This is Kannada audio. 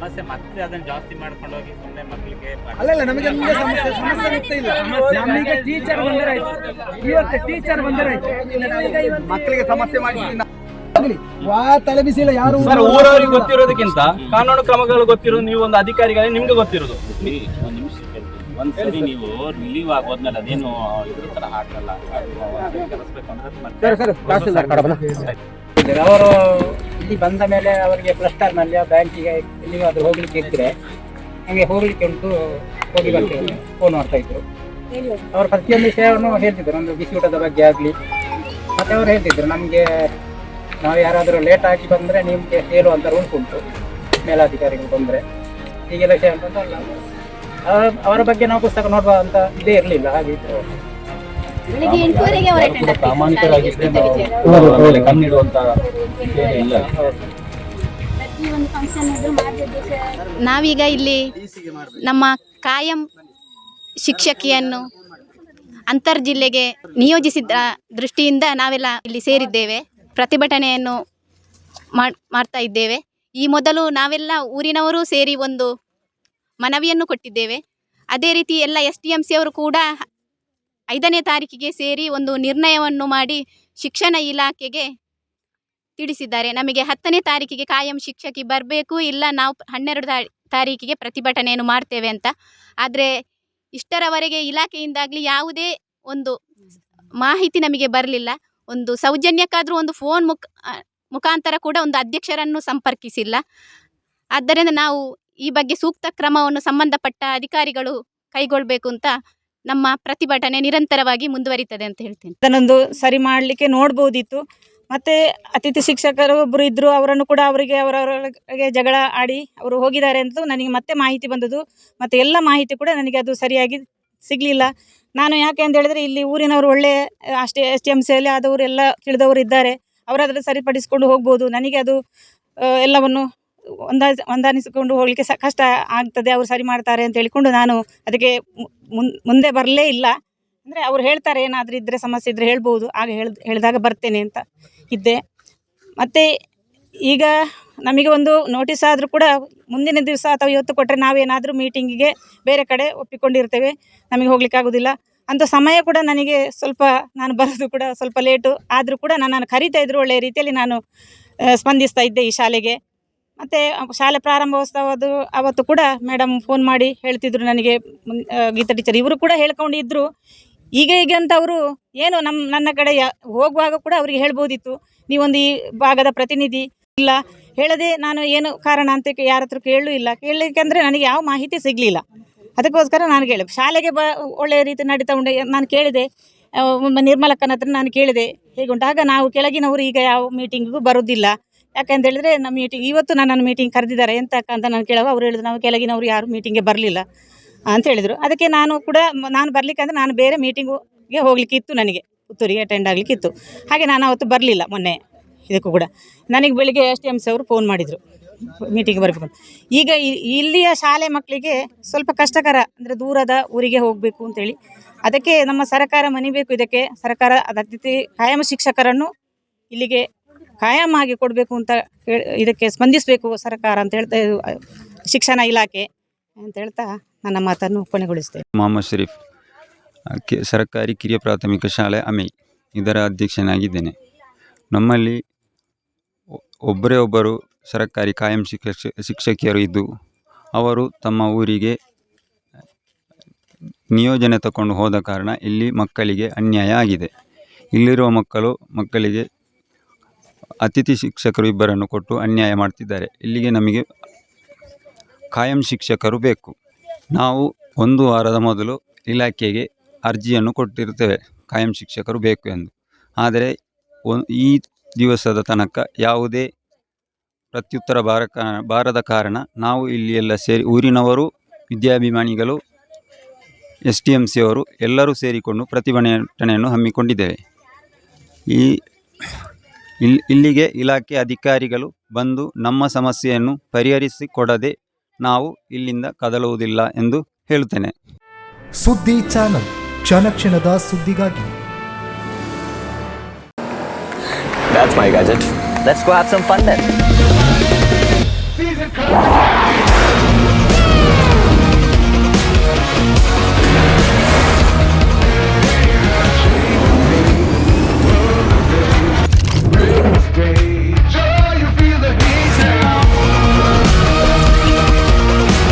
ಮತ್ತೆ ಅದನ್ನ ಜಾಸ್ತಿ ಮಾಡ್ಕೊಂಡು ಹೋಗಿ ಸುಮ್ಮನೆ ಮಕ್ಕಳಿಗೆ ಅಲ್ಲ ಇಲ್ಲ ನಮಗೆ ಮುಂದೆ ಸಮಸ್ಯೆ ಸಮಸ್ಯೆ ಮುಕ್ತ ಇಲ್ಲ ನಮಗೆ ಟೀಚರ್ ಬಂದರಾಯ್ತು ಇವತ್ತು ಟೀಚರ್ ಬಂದರಾಯ್ತು ಮಕ್ಕಳಿಗೆ ಸಮಸ್ಯೆ ಮಾಡಿ ವಾ ತಲೆ ಬಿಸಿ ಇಲ್ಲ ಯಾರು ಸರ್ ಊರವರಿಗೆ ಗೊತ್ತಿರೋದಕ್ಕಿಂತ ಕಾನೂನು ಕ್ರಮಗಳು ಗೊತ್ತಿರೋದು ನೀವು ಒಂದು ಅಧಿಕಾರಿಗಳೇ ನಿಮ್ಗೆ ಗೊತ್ತಿರೋದು ಒಂದ್ಸರಿ ನೀವು ರಿಲೀವ್ ಆಗೋದ್ಮೇಲೆ ಅದೇನು ಇದ್ರ ತರ ಹಾಕಲ್ಲ ಕರೆಸ್ಬೇಕು ಅಂದ್ರೆ ಮತ್ತೆ ಅವರು ಇಲ್ಲಿ ಬಂದ ಮೇಲೆ ಅವರಿಗೆ ಕ್ಲಸ್ಟರ್ನಲ್ಲಿ ಬ್ಯಾಂಕಿಗೆ ಅದು ಹೋಗ್ಲಿಕ್ಕೆ ಇದ್ರೆ ಹಂಗೆ ಹೋಗ್ಲಿಕ್ಕೆ ಉಂಟು, ಹೋಗಿ ಬರ್ತೇವೆ ಫೋನ್ ಮಾಡ್ತಾ ಇದ್ರು ಅವರು ಪ್ರತಿಯೊಂದು ವಿಷಯವನ್ನು ಹೇಳ್ತಿದ್ರು, ಒಂದು ಬಿಸಿ ಊಟದ ಬಗ್ಗೆ ಆಗಲಿ ಮತ್ತೆ ಅವರು ಹೇಳ್ತಿದ್ರು, ನಮಗೆ ನಾವು ಯಾರಾದರೂ ಲೇಟ್ ಆಗಿ ಬಂದ್ರೆ ನಿಮ್ಗೆ ಹೇಳುವಂಥ ರೂಲ್ಸ್ ಉಂಟು ಮೇಲಾಧಿಕಾರಿಗಳು ಬಂದ್ರೆ ಹೀಗೆಲ್ಲ ವಿಷಯ ಅಂತ. ಅವರ- ಬಗ್ಗೆ ನಾವು ಪುಸ್ತಕ ನೋಡುವ ಅಂತ ಇದೇ ಇರಲಿಲ್ಲ, ಹಾಗೆ. ಬೆಳಿಗ್ಗೆ ಎಂಟುವರೆಗೆ ಅವರು. ಪ್ರಾಮಾಣಿಕರಾಗಿದ್ರೆ ನಾವು ಇಲ್ಲ. ಪ್ರತಿಯೊಂದು ಫಂಕ್ಷನ್ ಇದ್ರು ನಾವೀಗ ಇಲ್ಲಿ ನಮ್ಮ ಕಾಯಂ ಶಿಕ್ಷಕಿಯನ್ನು ಅಂತರ್ ಜಿಲ್ಲೆಗೆ ನಿಯೋಜಿಸಿದ ದೃಷ್ಟಿಯಿಂದ ನಾವೆಲ್ಲ ಇಲ್ಲಿ ಸೇರಿದ್ದೇವೆ. ಪ್ರತಿಭಟನೆಯನ್ನು ಮಾಡ್- ಮಾಡ್ತಾ ಇದ್ದೇವೆ. ಈ ಮೊದಲು ನಾವೆಲ್ಲ ಊರಿನವರು ಸೇರಿ ಒಂದು ಮನವಿಯನ್ನು ಕೊಟ್ಟಿದ್ದೇವೆ. ಅದೇ ರೀತಿ ಎಲ್ಲ ಎಸ್ ಡಿ ಎಂ ಸಿ ಅವರು ಕೂಡ ಐದನೇ ತಾರೀಕಿಗೆ ಸೇರಿ ಒಂದು ನಿರ್ಣಯವನ್ನು ಮಾಡಿ ಶಿಕ್ಷಣ ಇಲಾಖೆಗೆ ತಿಳಿಸಿದ್ದಾರೆ. ನಮಗೆ ಹತ್ತನೇ ತಾರೀಕಿಗೆ ಕಾಯಂ ಶಿಕ್ಷಕಿ ಬರಬೇಕು, ಇಲ್ಲ ನಾವು ಹನ್ನೆರಡು ತಾರೀಕಿಗೆ ಪ್ರತಿಭಟನೆಯನ್ನು ಮಾಡ್ತೇವೆ ಅಂತ. ಆದರೆ ಇಷ್ಟರವರೆಗೆ ಇಲಾಖೆಯಿಂದಾಗಲಿ ಯಾವುದೇ ಒಂದು ಮಾಹಿತಿ ನಮಗೆ ಬರಲಿಲ್ಲ. ಒಂದು ಸೌಜನ್ಯಕ್ಕಾದರೂ ಒಂದು ಫೋನ್ ಮುಖ ಮುಖಾಂತರ ಕೂಡ ಒಂದು ಅಧ್ಯಕ್ಷರನ್ನು ಸಂಪರ್ಕಿಸಿಲ್ಲ. ಆದ್ದರಿಂದ ನಾವು ಈ ಬಗ್ಗೆ ಸೂಕ್ತ ಕ್ರಮವನ್ನು ಸಂಬಂಧಪಟ್ಟ ಅಧಿಕಾರಿಗಳು ಕೈಗೊಳ್ಳಬೇಕು ಅಂತ ನಮ್ಮ ಪ್ರತಿಭಟನೆ ನಿರಂತರವಾಗಿ ಮುಂದುವರಿತದೆ ಅಂತ ಹೇಳ್ತೀನಿ. ಅದನ್ನೊಂದು ಸರಿ ಮಾಡಲಿಕ್ಕೆ ನೋಡ್ಬೋದಿತ್ತು. ಮತ್ತು ಅತಿಥಿ ಶಿಕ್ಷಕರು ಒಬ್ಬರು ಇದ್ದರು ಅವರನ್ನು ಕೂಡ ಅವರಿಗೆ ಅವರವರಿಗೆ ಜಗಳ ಆಡಿ ಅವರು ಹೋಗಿದ್ದಾರೆ ಅಂತ ನನಗೆ ಮತ್ತೆ ಮಾಹಿತಿ ಬಂದದ್ದು. ಮತ್ತು ಎಲ್ಲ ಮಾಹಿತಿ ಕೂಡ ನನಗೆ ಅದು ಸರಿಯಾಗಿ ಸಿಗಲಿಲ್ಲ. ನಾನು ಯಾಕೆ ಅಂತ ಹೇಳಿದ್ರೆ, ಇಲ್ಲಿ ಊರಿನವರು ಒಳ್ಳೆಯ ಅಷ್ಟೇ ಎಸ್ ಟಿ ಎಂ ಸಿಯಲ್ಲಿ ಆದವರು ಎಲ್ಲ ತಿಳಿದವರು ಇದ್ದಾರೆ. ಅವರಾದರೆ ಸರಿಪಡಿಸಿಕೊಂಡು ಹೋಗ್ಬೋದು. ನನಗೆ ಅದು ಎಲ್ಲವನ್ನು ಹೊಂದಾಸ್ ಹೊಂದಾಣಿಸಿಕೊಂಡು ಹೋಗಲಿಕ್ಕೆ ಸ ಕಷ್ಟ ಆಗ್ತದೆ, ಅವರು ಸರಿ ಮಾಡ್ತಾರೆ ಅಂತ ಹೇಳಿಕೊಂಡು ನಾನು ಅದಕ್ಕೆ ಮುಂದೆ ಬರಲೇ ಇಲ್ಲ. ಅಂದರೆ ಅವ್ರು ಹೇಳ್ತಾರೆ, ಏನಾದರೂ ಇದ್ದರೆ ಸಮಸ್ಯೆ ಇದ್ದರೆ ಹೇಳ್ಬೋದು. ಆಗ ಹೇಳ್, ಹೇಳಿದಾಗ ಬರ್ತೇನೆ ಅಂತ ಇದ್ದೆ. ಮತ್ತು ಈಗ ನಮಗೆ ಒಂದು ನೋಟಿಸ್ ಆದರೂ ಕೂಡ ಮುಂದಿನ ದಿವಸ ಅಥವಾ ಇವತ್ತು ಕೊಟ್ಟರೆ ನಾವೇನಾದರೂ ಮೀಟಿಂಗಿಗೆ ಬೇರೆ ಕಡೆ ಒಪ್ಪಿಕೊಂಡಿರ್ತೇವೆ. ನಮಗೆ ಹೋಗ್ಲಿಕ್ಕೆ ಆಗೋದಿಲ್ಲ. ಅಂಥ ಸಮಯ ಕೂಡ ನನಗೆ ಸ್ವಲ್ಪ ನಾನು ಬರೋದು ಕೂಡ ಸ್ವಲ್ಪ ಲೇಟು ಆದರೂ ಕೂಡ ನನ್ನನ್ನು ಕರಿತಾ ಇದ್ರು ಒಳ್ಳೆಯ ರೀತಿಯಲ್ಲಿ ನಾನು ಸ್ಪಂದಿಸ್ತಾ ಇದ್ದೆ ಈ ಶಾಲೆಗೆ. ಮತ್ತು ಶಾಲೆ ಪ್ರಾರಂಭೋತ್ಸವದ್ದು ಅವತ್ತು ಕೂಡ ಮೇಡಮ್ ಫೋನ್ ಮಾಡಿ ಹೇಳ್ತಿದ್ರು ನನಗೆ. ಗೀತಾ ಟೀಚರ್ ಇವರು ಕೂಡ ಹೇಳ್ಕೊಂಡಿದ್ರು. ಈಗ ಈಗ ಅಂತ ಅವರು ಏನು ನಮ್ಮ ನನ್ನ ಕಡೆ ಹೋಗುವಾಗ ಕೂಡ ಅವರಿಗೆ ಹೇಳ್ಬೋದಿತ್ತು. ನೀವೊಂದು ಈ ಭಾಗದ ಪ್ರತಿನಿಧಿ ಇಲ್ಲ. ಹೇಳದೆ ನಾನು ಏನು ಕಾರಣ ಅಂತ ಯಾರ ಹತ್ರ ಕೇಳಲೂ ಇಲ್ಲ. ಕೇಳಲಿಕ್ಕೆ ನನಗೆ ಯಾವ ಮಾಹಿತಿ ಸಿಗಲಿಲ್ಲ. ಅದಕ್ಕೋಸ್ಕರ ನಾನು ಕೇಳಿ, ಶಾಲೆಗೆ ಬ ಒಳ್ಳೆಯ ರೀತಿ ನಡೀತಾ ಉಂಡೆ ನಾನು ಕೇಳಿದೆ. ನಿರ್ಮಲಕ್ಕನ ಹತ್ರ ನಾನು ಕೇಳಿದೆ. ಹೇಗುಂಟು? ಆಗ ನಾವು ಕೆಳಗಿನವರು ಈಗ ಯಾವ ಮೀಟಿಂಗಿಗೂ ಬರೋದಿಲ್ಲ. ಯಾಕಂತ ಹೇಳಿದ್ರೆ ನಮ್ಮ ಮೀಟಿಂಗ್ ಇವತ್ತು ನನ್ನನ್ನು ಮೀಟಿಂಗ್ ಕರೆದಿದ್ದಾರೆ ಎಂತ ಅಂತ ನಾನು ಕೇಳುವ ಅವ್ರು ಹೇಳಿದ್ರು, ನಾವು ಕೆಳಗಿನವರು ಯಾರು ಮೀಟಿಂಗ್ಗೆ ಬರಲಿಲ್ಲ ಅಂತ ಹೇಳಿದರು. ಅದಕ್ಕೆ ನಾನು ಕೂಡ ನಾನು ಬರಲಿಕ್ಕೆ ಅಂದರೆ ನಾನು ಬೇರೆ ಮೀಟಿಂಗಿಗೆ ಹೋಗಲಿಕ್ಕೆ ಇತ್ತು ನನಗೆ. ಪುತ್ತೂರಿಗೆ ಅಟೆಂಡ್ ಆಗಲಿಕ್ಕೆ ಇತ್ತು ಹಾಗೆ ನಾನು ಅವತ್ತು ಬರಲಿಲ್ಲ ಮೊನ್ನೆ ಇದಕ್ಕೂ ಕೂಡ. ನನಗೆ ಬೆಳಿಗ್ಗೆ ಎಸ್ ಡಿ ಎಂ ಸಿ ಅವರು ಫೋನ್ ಮಾಡಿದರು. ಮೀಟಿಂಗ್ ಬರಬೇಕು ಈಗ ಇಲ್ಲಿಯ ಶಾಲೆ ಮಕ್ಕಳಿಗೆ ಸ್ವಲ್ಪ ಕಷ್ಟಕರ ಅಂದರೆ ದೂರದ ಊರಿಗೆ ಹೋಗಬೇಕು ಅಂತೇಳಿ ಅದಕ್ಕೆ ನಮ್ಮ ಸರ್ಕಾರ ಮನಿಬೇಕು. ಇದಕ್ಕೆ ಸರ್ಕಾರ ಅತಿಥಿ ಕಾಯಂ ಶಿಕ್ಷಕರನ್ನು ಇಲ್ಲಿಗೆ ಕಾಯಂ ಆಗಿ ಕೊಡಬೇಕು ಅಂತ ಇದಕ್ಕೆ ಸ್ಪಂದಿಸಬೇಕು ಸರ್ಕಾರ ಅಂತ ಹೇಳ್ತಾ, ಶಿಕ್ಷಣ ಇಲಾಖೆ ಅಂತ ಹೇಳ್ತಾ ನನ್ನ ಮಾತನ್ನು ಕೊನೆಗೊಳಿಸ್ತೇನೆ. ಮೊಹಮ್ಮದ್ ಶರೀಫ್ ಸರ್ಕಾರಿ ಕಿರಿಯ ಪ್ರಾಥಮಿಕ ಶಾಲೆ ಅಮೆ, ಇದರ ಅಧ್ಯಕ್ಷನಾಗಿದ್ದೇನೆ. ನಮ್ಮಲ್ಲಿ ಒಬ್ಬರೇ ಒಬ್ಬರು ಸರ್ಕಾರಿ ಕಾಯಂ ಶಿಕ್ಷ, ಶಿಕ್ಷಕಿಯರು ಇದ್ದು, ಅವರು ತಮ್ಮ ಊರಿಗೆ ನಿಯೋಜನೆ ತಗೊಂಡು ಹೋದ ಕಾರಣ ಇಲ್ಲಿ ಮಕ್ಕಳಿಗೆ ಅನ್ಯಾಯ ಆಗಿದೆ. ಇಲ್ಲಿರುವ ಮಕ್ಕಳು ಮಕ್ಕಳಿಗೆ ಅತಿಥಿ ಶಿಕ್ಷಕರು ಇಬ್ಬರನ್ನು ಕೊಟ್ಟು ಅನ್ಯಾಯ ಮಾಡ್ತಿದ್ದಾರೆ. ಇಲ್ಲಿಗೆ ನಮಗೆ ಕಾಯಂ ಶಿಕ್ಷಕರು ಬೇಕು. ನಾವು ಒಂದು ವಾರದ ಮೊದಲು ಇಲಾಖೆಗೆ ಅರ್ಜಿಯನ್ನು ಕೊಟ್ಟಿರುತ್ತೇವೆ. ಕಾಯಂ ಶಿಕ್ಷಕರು ಬೇಕು ಎಂದು. ಆದರೆ ಈ ದಿವಸದ ತನಕ ಯಾವುದೇ ಪ್ರತ್ಯುತ್ತರ ಬಾರ ಬಾರದ ಕಾರಣ ನಾವು ಇಲ್ಲಿ ಎಲ್ಲ ಸೇರಿ ಊರಿನವರು, ವಿದ್ಯಾಭಿಮಾನಿಗಳು, ಎಸ್ ಟಿ ಎಂ ಸಿಯವರು ಎಲ್ಲರೂ ಸೇರಿಕೊಂಡು ಪ್ರತಿಭಟನೆಯನ್ನು ಹಮ್ಮಿಕೊಂಡಿದ್ದೇವೆ. ಈ ಇಲ್ ಇಲ್ಲಿಗೆ ಇಲಾಖೆ ಅಧಿಕಾರಿಗಳು ಬಂದು ನಮ್ಮ ಸಮಸ್ಯೆಯನ್ನು ಪರಿಹರಿಸಿಕೊಡದೆ ನಾವು ಇಲ್ಲಿಂದ ಕದಲುವುದಿಲ್ಲ ಎಂದು ಹೇಳುತ್ತೇನೆ ಸುದ್ದಿ ಚಾನಲ್ ಕ್ಷಣ ಕ್ಷಣದ ಸುದ್ದಿಗಾಗಿ That's my gadget. Let's go have some fun then.